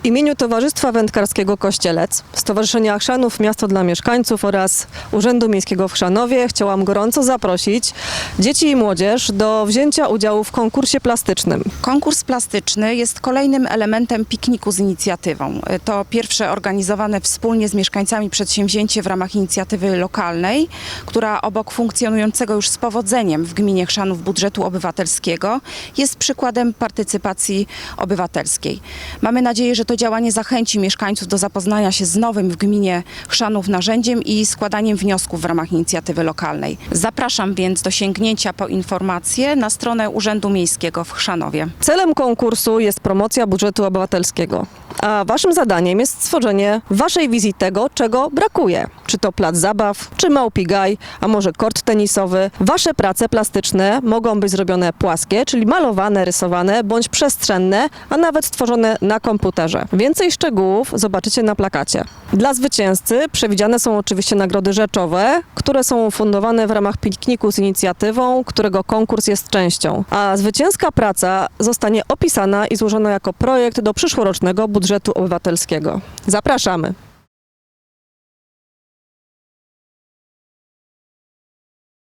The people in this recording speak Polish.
W imieniu Towarzystwa Wędkarskiego Kościelec, Stowarzyszenia Chrzanów Miasto dla Mieszkańców oraz Urzędu Miejskiego w Chrzanowie chciałam gorąco zaprosić dzieci i młodzież do wzięcia udziału w konkursie plastycznym. Konkurs plastyczny jest kolejnym elementem pikniku z inicjatywą. To pierwsze organizowane wspólnie z mieszkańcami przedsięwzięcie w ramach inicjatywy lokalnej, która obok funkcjonującego już z powodzeniem w gminie Chrzanów budżetu obywatelskiego jest przykładem partycypacji obywatelskiej. Mamy nadzieję, że to działanie zachęci mieszkańców do zapoznania się z nowym w gminie Chrzanów narzędziem i składaniem wniosków w ramach inicjatywy lokalnej. Zapraszam więc do sięgnięcia po informacje na stronę Urzędu Miejskiego w Chrzanowie. Celem konkursu jest promocja budżetu obywatelskiego, a waszym zadaniem jest stworzenie waszej wizji tego, czego brakuje. Czy to plac zabaw, czy małpi gaj, a może kort tenisowy. Wasze prace plastyczne mogą być zrobione płaskie, czyli malowane, rysowane, bądź przestrzenne, a nawet stworzone na komputerze. Więcej szczegółów zobaczycie na plakacie. Dla zwycięzcy przewidziane są oczywiście nagrody rzeczowe, które są ufundowane w ramach pikniku z inicjatywą, którego konkurs jest częścią. A zwycięska praca zostanie opisana i złożona jako projekt do przyszłorocznego budżetu obywatelskiego. Zapraszamy!